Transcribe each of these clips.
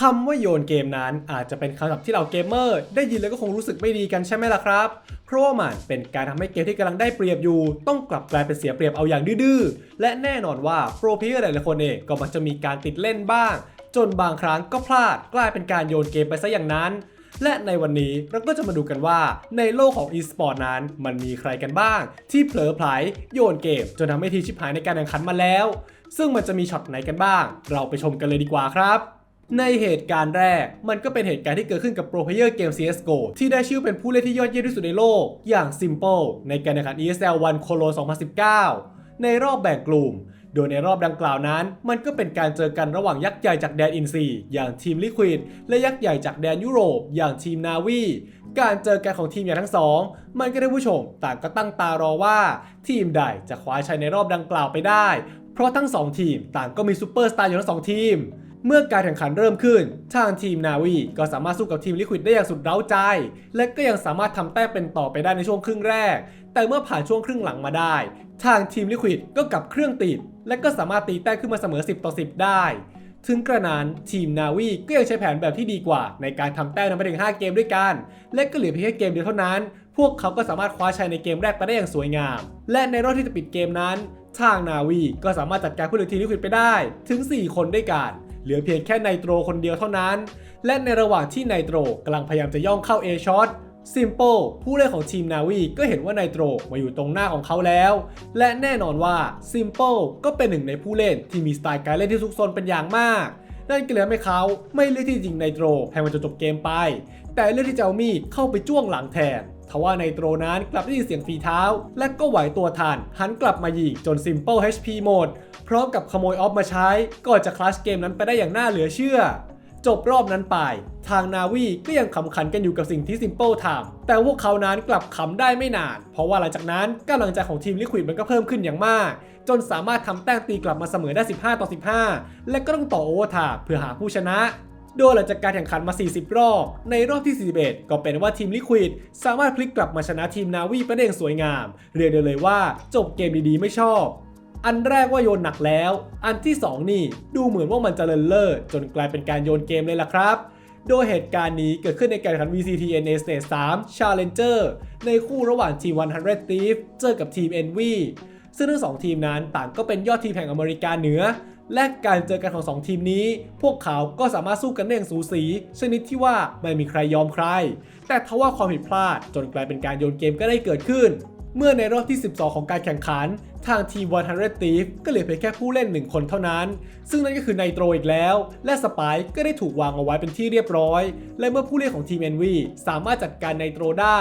คำว่าโยนเกมนั้นอาจจะเป็นคำศัพท์ที่เราเกมเมอร์ได้ยินแล้วก็คงรู้สึกไม่ดีกันใช่ไหมล่ะครับ เพราะว่ามันเป็นการทำให้เกมที่กำลังได้เปรียบอยู่ ต้องกลับกลายเป็นเสียเปรียบเอาอย่างดื้อๆ และแน่นอนว่าโปรเพลเยอร์หลายๆคนเองก็มักจะมีการติดเล่นบ้าง จนบางครั้งก็พลาดกลายเป็นการโยนเกมไปซะอย่างนั้น และในวันนี้เราก็จะมาดูกันว่าในโลกของ e-sport นั้น มันมีใครกันบ้าง ที่เผลอไผลโยนเกม จนทำให้ทีมชิบหายในการแข่งขันมาแล้ว ซึ่งมันจะมีช็อตไหนกันบ้าง เราไปชมกันเลยดีกว่าครับ ในเหตุการณ์แรก มันก็เป็นเหตุการณ์ที่เกิดขึ้นกับโปรเพลเยอร์เกม CSGO ที่ได้ชื่อเป็นผู้เล่นที่ยอดเยี่ยมที่สุดในโลก อย่าง Simple ในการแข่งขัน ESL 1 Colo 2019 ในรอบแบ่งกลุ่ม โดยในรอบดังกล่าวนั้น มันก็เป็นการเจอกันระหว่างยักษ์ใหญ่จากแดนอินซี อย่างทีมลิควิดและยักษ์ใหญ่จากแดนยุโรป อย่างทีมนาวีการเจอกันของทีมใหญ่ทั้งสอง มันก็ได้ผู้ชมต่างก็ตั้งตารอว่าทีมใดจะคว้าชัยในรอบดังกล่าวไปได้ เพราะทั้งสองทีมต่างก็มีซูเปอร์สตาร์อยู่ทั้งสองทีม เมื่อการแข่งขันเริ่มขึ้น ทางทีมนาวีก็สามารถสู้กับทีมลิควิดได้อย่างสุดเร้าใจ และก็ยังสามารถทำแต้มเป็นต่อไปได้ในช่วงครึ่งแรก แต่เมื่อผ่านช่วงครึ่งหลังมาได้ ทางทีมลิควิดก็กลับเครื่องติด และก็สามารถตีแต้มขึ้นมาเสมอ 10 ต่อ 10 ได้ ถึงกระนั้นทีมนาวีก็ยังใช้แผนแบบที่ดีกว่า ในการทำแต้มนำไปถึง 5 เกมด้วยกัน และก็เหลือเพียงแค่เกมเดียวเท่านั้น พวกเขาก็สามารถคว้าชัยในเกมแรกไปได้อย่างสวยงาม และในรอบที่จะปิดเกมนั้น ทางนาวีก็สามารถจัดการผู้เล่นทีมลิควิดไปได้ ถึง 4 คนด้วยกัน เหลือเพียงแค่ไนโตรคนเดียวเท่านั้น และในระหว่างที่ไนโตรกำลังพยายามจะย่องเข้า A ช็อตซิม p ปผู้เล่นของทีมนาวีก็เห็นว่าไนโตรมาอยู่ตรงหน้าของเขาแล้ว และแน่นอนว่าซิม p ปก็เป็นหนึ่งในผู้เล่นที่มีสไตล์การเล่นที่ซุกซนเป็นอย่างมาก นั่นก็เลยทำให้เขาไม่เลือกที่จะยิงไนโตรให้มันจนจบเกมไป แต่เลือกที่จะเอามีดเข้าไปจ้วงหลังแทน ทว่าไนโตรนั้นกลับได้ยินเสียงฝีเท้า และก็ไหวตัวทันหันกลับมายิงจน Simple HP หมด พร้อมกับขโมยออฟมาใช้ก่อนจะคลาสเกมนั้นไปได้อย่างน่าเหลือเชื่อ จบรอบนั้นไป ทางนาวีก็ยังขำขันกันอยู่กับสิ่งที่ Simple ทำแต่พวกเขานั้นกลับขำได้ไม่นาน เพราะว่าหลังจากนั้นกำลังใจของทีมลิควิดมันก็เพิ่มขึ้นอย่างมาก จนสามารถทำแต้มตีกลับมาเสมอได้ 15 ต่อ 15 และก็ต้องต่อโอเวอร์ไทม์เพื่อหาผู้ชนะ โดยหลังจากการแข่งขันมา 40 รอบ ในรอบที่ 41 ก็เป็นว่าทีมลิควิดสามารถพลิกกลับมาชนะทีมนาวีไปได้อย่างสวยงาม เรียกได้เลยว่าจบเกมดีๆไม่ชอบอันแรกว่าโยนหนักแล้ว อันที่ 2 นี่ดูเหมือนว่ามันจะเลินเล่อจนกลายเป็นการโยนเกมเลยล่ะครับ โดยเหตุการณ์นี้เกิดขึ้นในการแข่งขัน VCTNA Stage 3 Challenger ในคู่ระหว่างทีม100 Thief เจอกับทีม Envy ซึ่งทั้งสองทีมนั้นต่างก็เป็นยอดทีมแห่งอเมริกาเหนือ และการเจอกันของสองทีมนี้ พวกเขาก็สามารถสู้กันได้อย่างสูสี ชนิดที่ว่าไม่มีใครยอมใคร แต่ทว่าความผิดพลาดจนกลายเป็นการโยนเกมก็ได้เกิดขึ้น เมื่อในรอบที่ 12 ของการแข่งขัน ทางทีม 100 Thief ก็เหลือเพียงแค่ผู้เล่น1คนเท่านั้น ซึ่งนั่นก็คือไนโตรอีกแล้ว และสไปค์ก็ได้ถูกวางเอาไว้เป็นที่เรียบร้อย และเมื่อผู้เล่นของทีม NV สามารถจัดการไนโตรได้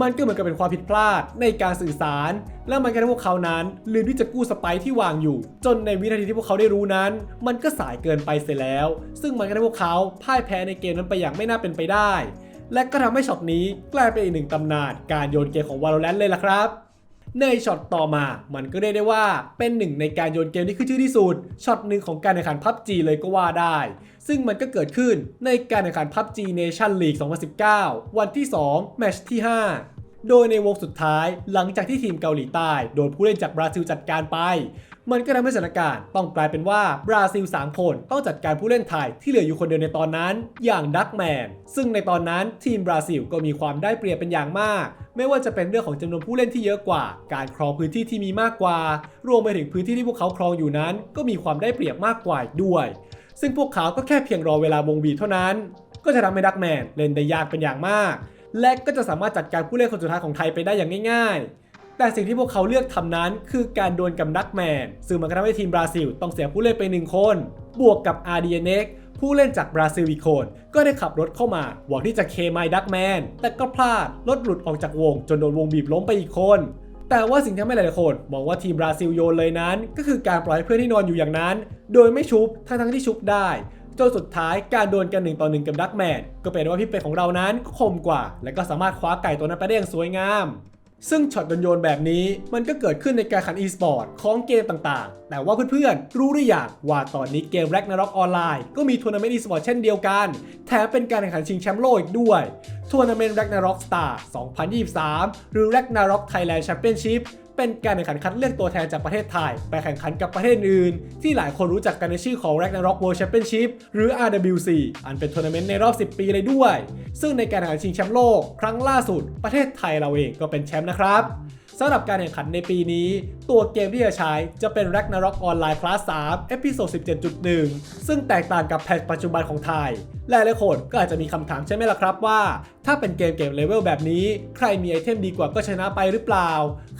มันก็เหมือนกับเป็นความผิดพลาดในการสื่อสาร และมันก็ทำให้พวกเขานั้นลืมที่จะกู้สไปที่วางอยู่ จนในวินาทีที่พวกเขาได้รู้นั้น มันก็สายเกินไปเสียแล้ว ซึ่งมันก็ทำให้พวกเขาพ่ายแพ้ในเกมนั้นไปอย่างไม่น่าเป็นไปได้ และก็ทำให้ช็อตนี้กลายเป็นอีกหนึ่งตำนานการโยนเกมของ Valorant เลยล่ะครับ ในช็อตต่อมา มันก็เรียกได้ว่าเป็นหนึ่งในการโยนเกมที่ขึ้นชื่อที่สุดช็อตหนึ่งของการแข่งขันพับจีเลยก็ว่าได้ ซึ่งมันก็เกิดขึ้นในการแข่งขันพับจีเนชั่นลีก2019 วันที่ 2 แมตช์ที่ 5 โดยในวงสุดท้ายหลังจากที่ทีมเกาหลีใต้ โดนผู้เล่นจากบราซิลจัดการไป มันก็ทำให้สถานการณ์ต้องกลายเป็นว่าบราซิล3คนต้องจัดการผู้เล่นไทยที่เหลืออยู่คนเดียวในตอนนั้น อย่างดักแมนซึ่งในตอนนั้นทีมบราซิลก็มีความได้เปรียบเป็นอย่างมาก ไม่ว่าจะเป็นเรื่องของจำนวนผู้เล่นที่เยอะกว่า การครองพื้นที่ที่มีมากกว่า รวมไปถึงพื้นที่ที่พวกเขาครองอยู่นั้น ก็มีความได้เปรียบมากกว่าด้วย ซึ่งพวกเขาก็แค่เพียงรอเวลาวงบีเท่านั้น ก็จะทำให้ดักแมนเล่นได้ยากเป็นอย่างมาก และก็จะสามารถจัดการผู้เล่นคนสุดท้ายของไทยไปได้อย่างง่ายๆ แต่สิ่งที่พวกเขาเลือกทำนั้น คือการดวลกับดักแมน ซึ่งมันก็ทำให้ทีมบราซิล ต้องเสียผู้เล่นไปหนึ่งคน บวกกับ RDNX ผู้เล่นจากบราซิลอีกคนก็ได้ขับรถเข้ามาหวังที่จะเคไมดักแมน แต่ก็พลาดรถหลุดออกจากวง จนโดนวงบีบล้มไปอีกคน แต่ว่าสิ่งที่ทำให้หลายคนมองว่าทีมบราซิลโยนเลยนั้น ก็คือการปล่อยเพื่อนที่นอนอยู่อย่างนั้น โดยไม่ชุบทั้งทั้งที่ชุบได้จนสุดท้ายการโดวลกันหนึ่งต่อหนึ่งกับดักแมนก็เป็นว่าพี่เป็ดของเรานั้นคมกว่า และก็สามารถคว้าไก่ตัวนั้นไปได้อย่างสวยงาม ซึ่งช็อตโยนแบบนี้มันก็เกิดขึ้นในการแข่ง e-sport ของเกมต่างๆ แต่ว่าเพื่อนๆ รู้หรือยังว่าตอนนี้เกมแร็กนาร็อกออนไลน์ก็มีทัวร์นาเมนต์อีสปอร์ตเช่นเดียวกัน แถมเป็นการแข่งขันชิงแชมป์โลกอีกด้วยทัวร์นาเมนต์แร็กนาร็อกสตาร์2023 หรือแร็กนาร็อกไทยแลนด์แชมเปี้ยนชิพ เป็นการแข่งขันคัดเลือกตัวแทนจากประเทศไทย ไปแข่งขันกับประเทศอื่น ที่หลายคนรู้จักกันในชื่อของ Ragnarok World Championship หรือ RWC อันเป็นทัวร์นาเมนต์ในรอบ 10 ปีเลยด้วย ซึ่งในการแข่งขันชิงแชมป์โลก ครั้งล่าสุด ประเทศไทยเราเองก็เป็นแชมป์นะครับสำหรับการแข่งขันในปีนี้ตัวเกมที่จะใช้จะเป็น Ragnarok Online Class 3 Episode 17.1 ซึ่งแตกต่างกับแพทปัจจุบันของไทย และหลายคนก็อาจจะมีคำถามใช่ไหมล่ะครับว่า ถ้าเป็นเกมเกมเลเวลแบบนี้ ใครมีไอเทมดีกว่าก็ชนะไปหรือเปล่า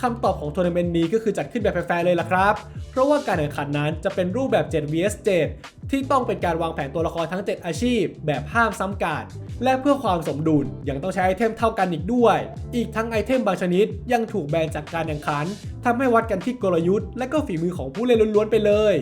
คำตอบของทัวร์นาเมนต์นี้ก็คือจัดขึ้นแบบแฟร์เลยล่ะครับ เพราะว่าการแข่งขันนั้นจะเป็นรูปแบบ 7 vs 7 ที่ต้องเป็นการวางแผนตัวละครทั้ง 7 อาชีพ แบบห้ามซ้ำกันและเพื่อความสมดุลยังต้องใช้ไอเทมเท่ากันอีกด้วย อีกทั้งไอเทมบางชนิดยังถูกแบนจากการแข่งขันทำให้วัดกันที่กลยุทธ์ และก็ฝีมือของผู้เล่นล้วนๆไปเลย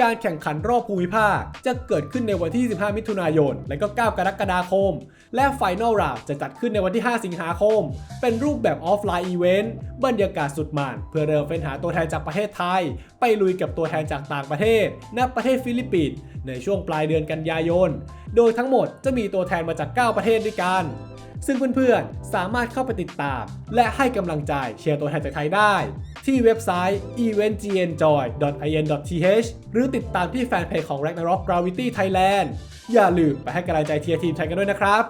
การแข่งขันรอบภูมิภาค จะเกิดขึ้นในวันที่ 15 มิถุนายน และก็ 9 กรกฎาคม และไฟนอลราวจะจัดขึ้นในวันที่ 5 สิงหาคม เป็นรูปแบบออฟไลน์อีเวนต์บรรยากาศสุดมันเพื่อเริ่มเฟ้นหาตัวแทนจากประเทศไทย ไปลุยกับตัวแทนจากต่างประเทศณประเทศฟิลิปปินส์ในช่วงปลายเดือนกันยายน โดยทั้งหมดจะมีตัวแทนมาจาก 9 ประเทศด้วยกันซึ่งเพื่อนๆ สามารถเข้าไปติดตาม และให้กำลังใจเชียร์ตัวแทนจากไทยได้ ที่เว็บไซต์ eventgnjoy.in.th หรือติดตามที่แฟนเพจของ Ragnarok Gravity Thailand อย่าลืมไปให้กำลังใจเทียร์ทีมไทยกันด้วยนะครับ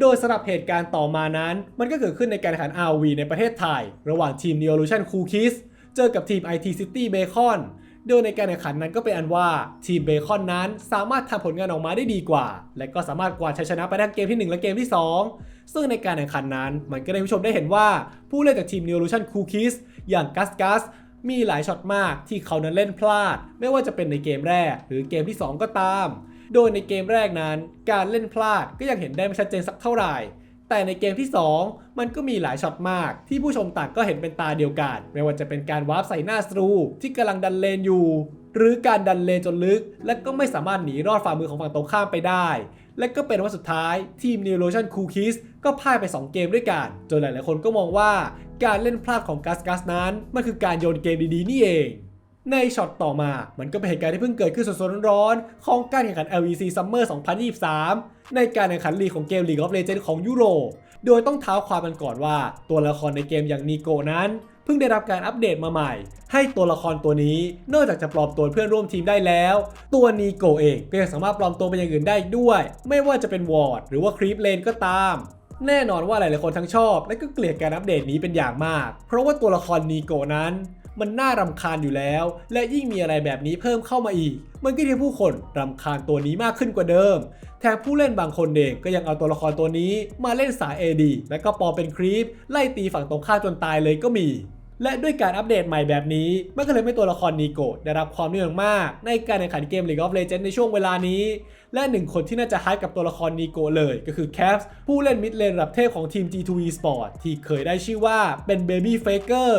โดยสำหรับเหตุการณ์ต่อมานั้น มันก็เกิดขึ้นในการแข่งขัน RV ในประเทศไทย ระหว่างทีม Neolution Cool Kids เจอกับทีม IT City Bacon โดยในการแข่งขันนั้นก็เป็นอันว่าทีมเบคอนนั้นสามารถทำผลงานออกมาได้ดีกว่า และก็สามารถกวาดชัยชนะไปทั้งเกมที่ 1 และเกมที่ 2 ซึ่งในการแข่งขันนั้น มันก็ได้ผู้ชมได้เห็นว่า ผู้เล่นจากทีม Neolution Cool Kids อย่างกัสกัสมีหลายช็อตมากที่เขานั้นเล่นพลาด ไม่ว่าจะเป็นในเกมแรกหรือเกมที่ 2 ก็ตาม โดยในเกมแรกนั้น การเล่นพลาดก็ยังเห็นได้ไม่ชัดเจนสักเท่าไหร่ แต่ในเกมที่ 2 มันก็มีหลายช็อตมาก ที่ผู้ชมต่างก็เห็นเป็นตาเดียวกัน ไม่ว่าจะเป็นการวาร์ปใส่หน้าสตรู ที่กำลังดันเลนอยู่ หรือการดันเลนจนลึก และก็ไม่สามารถหนีรอดฝ่ามือของฝั่งตรงข้ามไปได้ และก็เป็นว่าสุดท้ายทีม New Lotion Cool Kids ก็พ่ายไป 2 เกมด้วยกัน จนหลายๆคนก็มองว่าการเล่นพลาดของกัสกัสนั้น มันคือการโยนเกมดีๆนี่เอง ในช็อตต่อมา มันก็เป็นเหตุการณ์ที่เพิ่งเกิดขึ้นสดๆร้อนๆของการแข่งขัน LEC Summer 2023 ในการแข่งขันลีกของเกม League of Legends ของยุโรป โดยต้องเท้าความกันก่อนว่าตัวละครในเกมอย่างนีโกนั้นเพิ่งได้รับการอัปเดตมาใหม่ ให้ตัวละครตัวนี้นอกจากจะปลอมตัวเพื่อนร่วมทีมได้แล้ว ตัวนีโกเองก็ยังสามารถปลอมตัวเป็นอย่างอื่นได้อีกด้วย ไม่ว่าจะเป็นวอร์ดหรือว่าครีปเลนก็ตาม แน่นอนว่าหลายๆคนทั้งชอบ และก็เกลียดการอัปเดตนี้เป็นอย่างมาก เพราะว่าตัวละครนีโกนั้น มันน่ารำคาญอยู่แล้ว และยิ่งมีอะไรแบบนี้เพิ่มเข้ามาอีก มันก็ทำให้ผู้คนรำคาญตัวนี้มากขึ้นกว่าเดิม แถมผู้เล่นบางคนเองก็ยังเอาตัวละครตัวนี้มาเล่นสาย AD และก็ปอเป็นครีปไล่ตีฝั่งตรงข้ามจนตายเลยก็มี และด้วยการอัปเดตใหม่แบบนี้ มันก็เลยไม่ตัวละครนีโกะได้รับความนิยมมาก ในการแข่งขันเกม League of Legends ในช่วงเวลานี้ และหนึ่งคนที่น่าจะฮายกับตัวละครนีโกะเลยก็คือแคปส์ผู้เล่นมิดเลนระดับเทพของทีม G2 Esport ที่เคยได้ชื่อว่าเป็น Baby Faker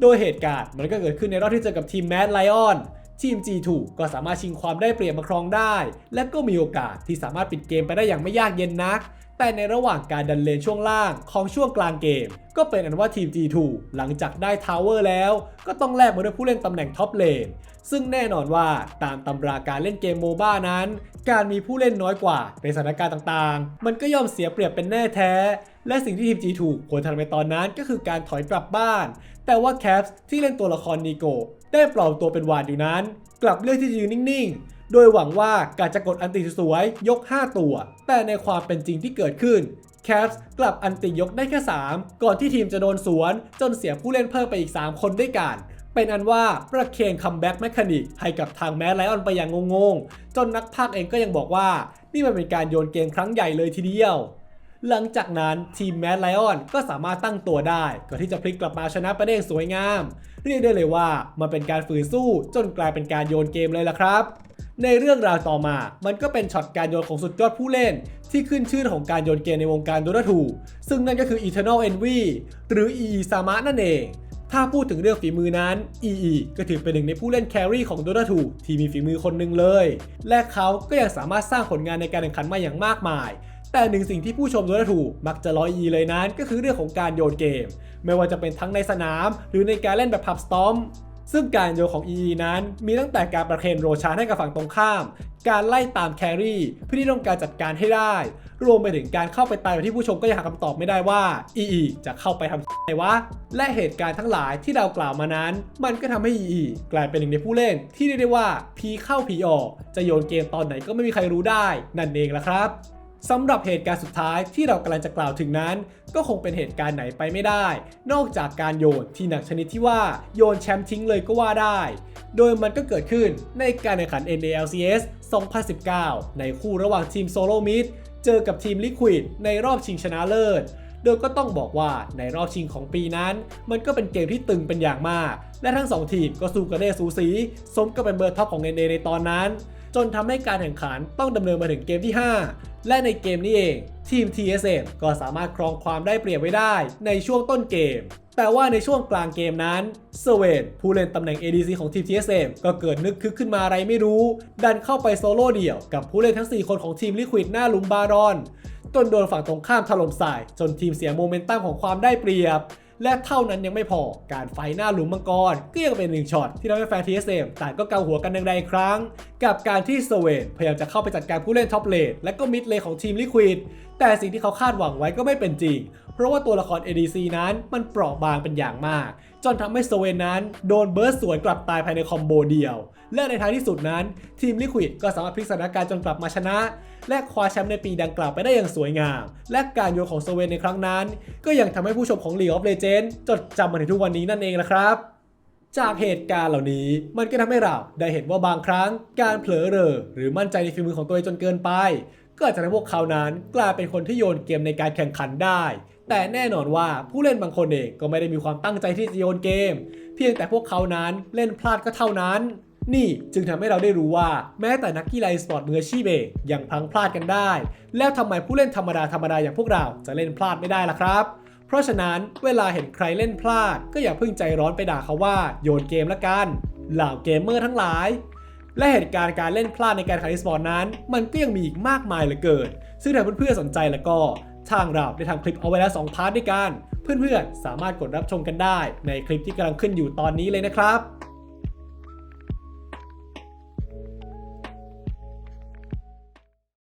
โดยเหตุการณ์มันก็เกิดขึ้นในรอบที่เจอกับทีม Mad Lion ทีม G2 ก็สามารถชิงความได้เปรียบมาครองได้ และก็มีโอกาสที่สามารถปิดเกมไปได้อย่างไม่ยากเย็นนัก แต่ในระหว่างการดันเลนช่วงล่างของช่วงกลางเกม ก็เป็นอันว่าทีม G2 หลังจากได้ทาวเวอร์แล้ว ก็ต้องแลกมาด้วยผู้เล่นตำแหน่งท็อปเลน ซึ่งแน่นอนว่าตามตำราการเล่นเกมโมบ้านั้น การมีผู้เล่นน้อยกว่าในสถานการณ์ต่างๆ มันก็ย่อมเสียเปรียบเป็นแน่แท้ และสิ่งที่ทีม G2 ควรทำในตอนนั้นก็คือการถอยกลับบ้าน แต่ว่าแคปส์ที่เล่นตัวละครนีโก ได้ปลอมตัวเป็นวานอยู่นั้น กลับเลือกที่จะยืนนิ่งๆ โดยหวังว่าการจะกดอันติสวยยก 5 ตัว แต่ในความเป็นจริงที่เกิดขึ้นแคปส์กลับอันติยกได้แค่ 3 ก่อนที่ทีมจะโดนสวน จนเสียผู้เล่นเพิ่มไปอีก 3 คนด้วยกัน เป็นอันว่าประเคนคัมแบ็กแมคานิกให้กับทางแมสไลออนไปอย่างงงๆ จนนักพากเองก็ยังบอกว่า นี่มันเป็นการโยนเกมครั้งใหญ่เลยทีเดียว หลังจากนั้นทีมแมดไลออนก็สามารถตั้งตัวได้ ก่อนที่จะพลิกกลับมาชนะไปได้อย่างสวยงาม เรียกได้เลยว่ามันเป็นการฝืนสู้จนกลายเป็นการโยนเกมเลยล่ะครับ ในเรื่องราวต่อมา มันก็เป็นช็อตการโยนของสุดยอดผู้เล่น ที่ขึ้นชื่อของการโยนเกมในวงการ Dota 2ซึ่งนั่นก็คือ Eternal Envy หรือ EE Sama นั่นเอง ถ้าพูดถึงเรื่องฝีมือนั้น EE ก็ถือเป็นหนึ่งในผู้เล่นแครี่ของ Dota 2ที่มีฝีมือคนหนึ่งเลย และเขาก็ยังสามารถสร้างผลงานในการแข่งขันมาอย่างมากมาย แต่หนึ่งสิ่งที่ผู้ชม Dota 2มักจะร้อยอีเลยนั้น ก็คือเรื่องของการโยนเกม ไม่ว่าจะเป็นทั้งในสนาม หรือในการเล่นแบบพับสตอมซึ่งการโยนของ EE นั้นมีตั้งแต่การประเคนโรชานให้กับฝั่งตรงข้าม การไล่ตามแครี่เพื่อที่ต้องการจัดการให้ได้ รวมไปถึงการเข้าไปตายแบบที่ผู้ชมก็ยังหาคำตอบไม่ได้ว่า EE จะเข้าไปทำอะไรวะ และเหตุการณ์ทั้งหลายที่เรากล่าวมานั้น มันก็ทำให้ EE กลายเป็นหนึ่งในผู้เล่น ที่เรียกได้ว่าพีเข้าพีออก จะโยนเกมตอนไหนก็ไม่มีใครรู้ได้ นั่นเองละครับ สำหรับเหตุการณ์สุดท้ายที่เรากำลังจะกล่าวถึงนั้น ก็คงเป็นเหตุการณ์ไหนไปไม่ได้ นอกจากการโยนที่หนักชนิดที่ว่าโยนแชมป์ทิ้งเลยก็ว่าได้ โดยมันก็เกิดขึ้นในการแข่งขัน NALCS 2019 ในคู่ระหว่างทีมโซโลมิดเจอกับทีมลิควิดในรอบชิงชนะเลิศ โดยก็ต้องบอกว่าในรอบชิงของปีนั้น มันก็เป็นเกมที่ตึงเป็นอย่างมาก และทั้งสองทีมก็สู้กันได้สูสี สมกับเป็นเบอร์ท็อปของ NA ในตอนนั้น จนทำให้การแข่งขันต้องดำเนินมาถึงเกมที่ 5และในเกมนี้เอง ทีม TSM ก็สามารถครองความได้เปรียบไว้ได้ในช่วงต้นเกม แต่ว่าในช่วงกลางเกมนั้นเซเวนผู้เล่นตำแหน่ง ADC ของทีม TSM ก็เกิดนึกคึกขึ้นมาอะไรไม่รู้ ดันเข้าไปโซโล่เดี่ยวกับผู้เล่นทั้ง 4 คนของทีมลิควิดหน้าหลุมบารอนจนโดนฝั่งตรงข้ามถล่มใส่จนทีมเสียโมเมนตัมของความได้เปรียบ และเท่านั้นยังไม่พอการไฟหน้าหลุมมังกรก็ยังเป็นหนึ่งช็อตที่ทำให้แฟนทีเอสเอ็มต่างก็เกาหัวกันดังๆอีกครั้ง กับการที่สเวนพยายามจะเข้าไปจัดการผู้เล่นท็อปเลดและก็มิดเลนของทีมลิควิด แต่สิ่งที่เขาคาดหวังไว้ก็ไม่เป็นจริง เพราะว่าตัวละคร ADC นั้นมันเปราะบางเป็นอย่างมาก จนทำให้สเวนนั้นโดนเบิร์สสวนกลับตายภายในคอมโบเดียว และในท้ายที่สุดนั้น ทีมลิควิดก็สามารถพลิกสถานการณ์จนกลับมาชนะ และคว้าแชมป์ในปีดังกล่าวไปได้อย่างสวยงาม และการโยนของสเวนในครั้งนั้น ก็ยังทำให้ผู้ชมของ League of Legends จดจำมาถึงทุกวันนี้นั่นเองละครับ จากเหตุการณ์เหล่านี้มันก็ทำให้เราได้เห็นว่าบางครั้งการเผลอเรอหรือมั่นใจในฝีมือของตัวเองจนเกินไป ก็อาจจะทำให้พวกเขานั้นกลายเป็นคนที่โยนเกมในการแข่งขันได้ แต่แน่นอนว่าผู้เล่นบางคนเองก็ไม่ได้มีความตั้งใจที่จะโยนเกม เพียงแต่พวกเขานั้นเล่นพลาดก็เท่านั้น นี่จึงทำให้เราได้รู้ว่าแม้แต่นักกีฬาสปอร์ตมืออาชีพเองยังพลังพลาดกันได้ แล้วทำไมผู้เล่นธรรมดาธรรมดาอย่างพวกเราจะเล่นพลาดไม่ได้ล่ะครับ เพราะฉะนั้นเวลาเห็นใครเล่นพลาด ก็อย่าเพิ่งใจร้อนไปด่าเขาว่าโยนเกมละกัน เหล่าเกมเมอร์ทั้งหลาย และเหตุการณ์การเล่นพลาดในการแข่งอีสปอร์ตนั้น มันก็ยังมีอีกมากมายเหลือเกิน ซึ่งถ้าเพื่อนๆสนใจแล้วก็ทางเราได้ทำคลิปเอาไว้แล้ว2พาร์ทด้วยกัน เพื่อนๆสามารถกดรับชมกันได้ในคลิปที่กำลังขึ้นอยู่ตอนนี้เลยนะครับ